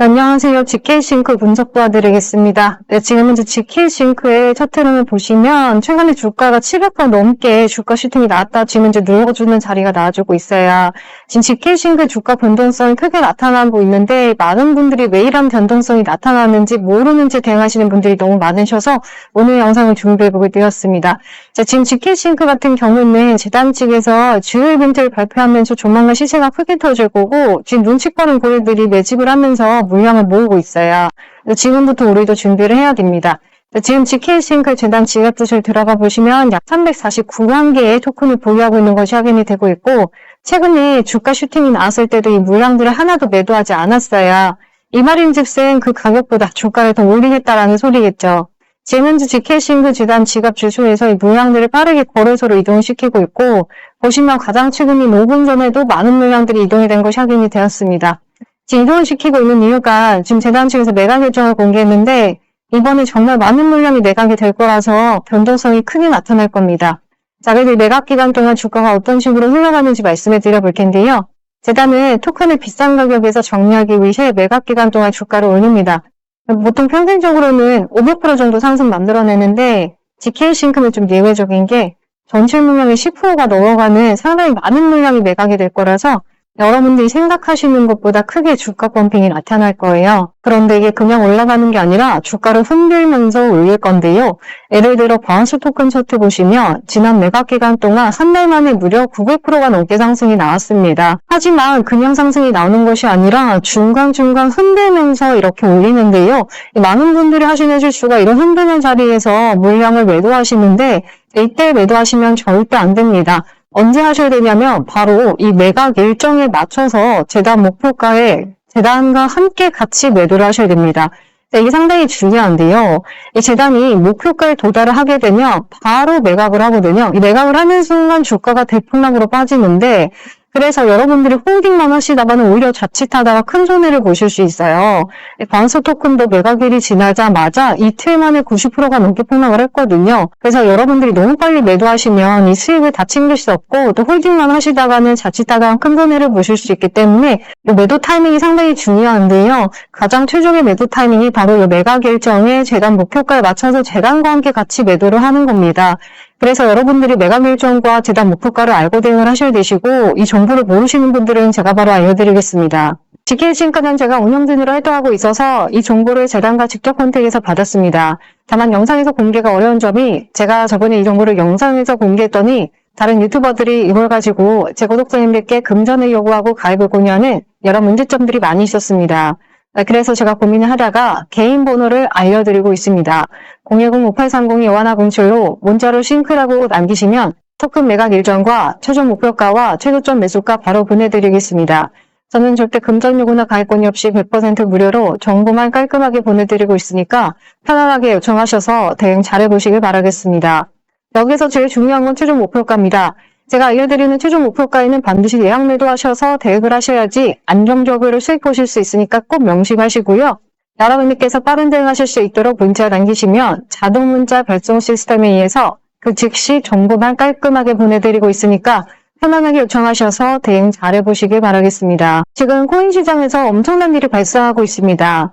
안녕하세요. GK싱크 분석 도와드리겠습니다. 네, 지금 현재 GK싱크의 차트를 보시면 최근에 주가가 700번 넘게 주가 슈팅이 나왔다 지금 이제 눌러주는 자리가 나와주고 있어요. 지금 GK싱크 주가 변동성이 크게 나타나고 있는데 많은 분들이 왜 이런 변동성이 나타나는지 모르는 채 대응하시는 분들이 너무 많으셔서 오늘 영상을 준비해보게 되었습니다. 자, 지금 GK싱크 같은 경우는 재단 측에서 주요 이벤트를 발표하면서 조만간 시세가 크게 터질 거고 지금 눈치 빠른 고객들이 매집을 하면서 물량을 모으고 있어요. 지금부터 우리도 준비를 해야 됩니다. 자, 지금 GK싱크 재단 지갑 뜻을 들어가 보시면 약 349만 개의 토큰을 보유하고 있는 것이 확인이 되고 있고 최근에 주가 슈팅이 나왔을 때도 이 물량들을 하나도 매도하지 않았어요. 이 말인즉슨 그 가격보다 주가를 더 올리겠다라는 소리겠죠. 현재 GK싱크 재단 지갑 주소에서 이 물량들을 빠르게 거래소로 이동시키고 있고 보시면 가장 최근인 5분 전에도 많은 물량들이 이동이 된 것이 확인이 되었습니다. 지금 이동을 시키고 있는 이유가 지금 재단 측에서 매각 결정을 공개했는데 이번에 정말 많은 물량이 매각이 될 거라서 변동성이 크게 나타날 겁니다. 자, 그래서 이 매각 기간 동안 주가가 어떤 식으로 흘러가는지 말씀해 드려 볼 텐데요. 재단은 토큰을 비싼 가격에서 정리하기 위해 매각 기간 동안 주가를 올립니다. 보통 평균적으로는 500% 정도 상승 만들어내는데 GK싱크는 좀 예외적인 게 전체 물량의 10%가 넘어가는 상당히 많은 물량이 매각이 될 거라서 여러분들이 생각하시는 것보다 크게 주가 펌핑이 나타날 거예요. 그런데 이게 그냥 올라가는 게 아니라 주가를 흔들면서 올릴 건데요. 예를 들어 바운스 토큰 차트 보시면 지난 매각 기간 동안 한 달 만에 무려 900%가 넘게 상승이 나왔습니다. 하지만 그냥 상승이 나오는 것이 아니라 중간중간 흔들면서 이렇게 올리는데요. 많은 분들이 하시는 실수가 이런 흔드는 자리에서 물량을 매도하시는데 이때 매도하시면 절대 안 됩니다. 언제 하셔야 되냐면 바로 이 매각 일정에 맞춰서 재단 목표가에 재단과 함께 같이 매도를 하셔야 됩니다. 자, 이게 상당히 중요한데요. 이 재단이 목표가에 도달을 하게 되면 바로 매각을 하거든요. 이 매각을 하는 순간 주가가 대폭락으로 빠지는데 그래서 여러분들이 홀딩만 하시다가는 오히려 자칫하다가 큰 손해를 보실 수 있어요. 반수 토큰도 매각일이 지나자마자 이틀 만에 90%가 넘게 폭락을 했거든요. 그래서 여러분들이 너무 빨리 매도하시면 이 수익을 다 챙길 수 없고 또 홀딩만 하시다가는 자칫하다가 큰 손해를 보실 수 있기 때문에 이 매도 타이밍이 상당히 중요한데요. 가장 최종의 매도 타이밍이 바로 이 매각 일정에 재단 목표가에 맞춰서 재단과 함께 같이 매도를 하는 겁니다. 그래서 여러분들이 일정과 재단 목표가를 알고 대응을 하셔야 되시고 이 정보를 모르시는 분들은 제가 바로 알려드리겠습니다. GK신카는 제가 운영진으로 활동하고 있어서 이 정보를 재단과 직접 컨택해서 받았습니다. 다만 영상에서 공개가 어려운 점이 제가 저번에 이 정보를 영상에서 공개했더니 다른 유튜버들이 이걸 가지고 제 구독자님들께 금전을 요구하고 가입을 권유하는 여러 문제점들이 많이 있었습니다. 아, 그래서 제가 고민을 하다가 개인 번호를 알려드리고 있습니다. 010-5830-5107로 문자로 싱크라고 남기시면 토큰 매각 일정과 최종 목표가와 최고점 매수가 바로 보내드리겠습니다. 저는 절대 금전 요구나 가입권이 없이 100% 무료로 정보만 깔끔하게 보내드리고 있으니까 편안하게 요청하셔서 대응 잘해보시길 바라겠습니다. 여기서 제일 중요한 건 최종 목표가입니다. 제가 알려드리는 최종 목표가에는 반드시 예약 매도하셔서 대응을 하셔야지 안정적으로 수익 보실 수 있으니까 꼭 명심하시고요. 여러분들께서 빠른 대응하실 수 있도록 문자 남기시면 자동 문자 발송 시스템에 의해서 그 즉시 정보만 깔끔하게 보내드리고 있으니까 편안하게 요청하셔서 대응 잘해보시길 바라겠습니다. 지금 코인 시장에서 엄청난 일이 발생하고 있습니다.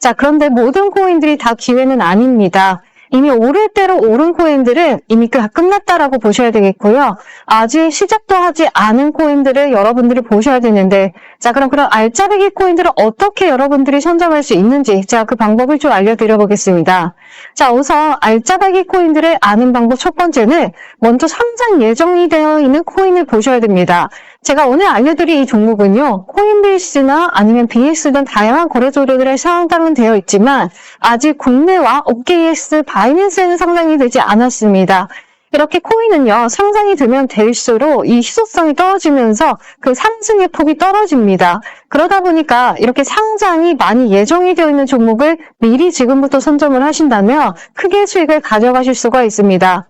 자, 그런데 모든 코인들이 다 기회는 아닙니다. 이미 오를 대로 오른 코인들은 이미 다 끝났다라고 보셔야 되겠고요. 아직 시작도 하지 않은 코인들을 여러분들이 보셔야 되는데 자 그럼 그런 알짜배기 코인들을 어떻게 여러분들이 선점할 수 있는지 제가 그 방법을 좀 알려드려 보겠습니다. 자 우선 알짜배기 코인들을 아는 방법 첫 번째는 먼저 상장 예정이 되어 있는 코인을 보셔야 됩니다. 제가 오늘 알려드릴 이 종목은요, 코인베이스나 아니면 BS 등 다양한 거래소들에 상장은 되어 있지만 아직 국내와 OKX, 바이낸스에는 상장이 되지 않았습니다. 이렇게 코인은요, 상장이 되면 될수록 이 희소성이 떨어지면서 그 상승의 폭이 떨어집니다. 그러다 보니까 이렇게 상장이 많이 예정이 되어 있는 종목을 미리 지금부터 선점을 하신다면 크게 수익을 가져가실 수가 있습니다.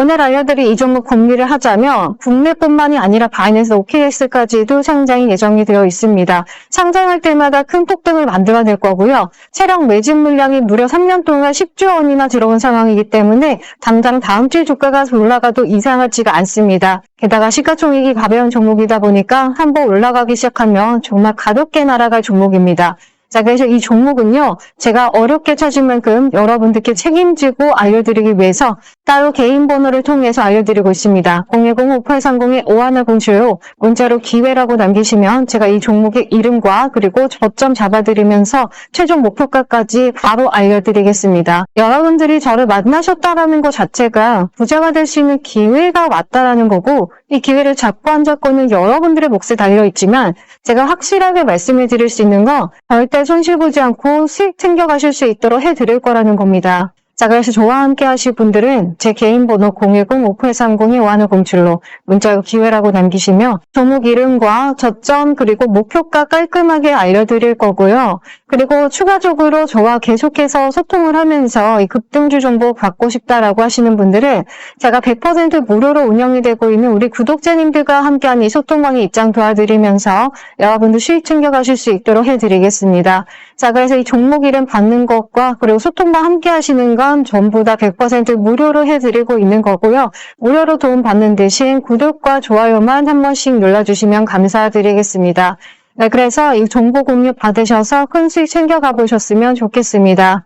오늘 알려드릴 이 종목 공유를 하자면 국내뿐만이 아니라 바이낸스 OKX까지도 상장이 예정이 되어 있습니다. 상장할 때마다 큰 폭등을 만들어낼 거고요. 체력 매집 물량이 무려 3년 동안 10조 원이나 들어온 상황이기 때문에 당장 다음 주 주가가 올라가도 이상하지가 않습니다. 게다가 시가총액이 가벼운 종목이다 보니까 한번 올라가기 시작하면 정말 가볍게 날아갈 종목입니다. 자, 그래서 이 종목은요, 제가 어렵게 찾은 만큼 여러분들께 책임지고 알려드리기 위해서 따로 개인 번호를 통해서 알려드리고 있습니다. 010-5830-5107로 문자로 기회라고 남기시면 제가 이 종목의 이름과 그리고 저점 잡아드리면서 최종 목표가까지 바로 알려드리겠습니다. 여러분들이 저를 만나셨다라는 것 자체가 부자가 될 수 있는 기회가 왔다라는 거고 이 기회를 잡고 안 잡고는 여러분들의 몫에 달려있지만 제가 확실하게 말씀해 드릴 수 있는 건 절대 손실 보지 않고 수익 챙겨가실 수 있도록 해드릴 거라는 겁니다. 자, 그래서 저와 함께 하실 분들은 제 개인 번호 010-5830-5107로 문자로 기회라고 남기시면 종목 이름과 저점 그리고 목표가 깔끔하게 알려드릴 거고요. 그리고 추가적으로 저와 계속해서 소통을 하면서 이 급등주 정보 받고 싶다라고 하시는 분들은 제가 100% 무료로 운영이 되고 있는 우리 구독자님들과 함께한 이 소통방의 입장 도와드리면서 여러분들 수익 챙겨가실 수 있도록 해드리겠습니다. 자, 그래서 이 종목 이름 받는 것과 그리고 소통방 함께 하시는 건 전부 다 100% 무료로 해드리고 있는 거고요. 무료로 도움 받는 대신 구독과 좋아요만 한 번씩 눌러주시면 감사드리겠습니다. 네, 그래서 이 정보 공유 받으셔서 큰 수익 챙겨가 보셨으면 좋겠습니다.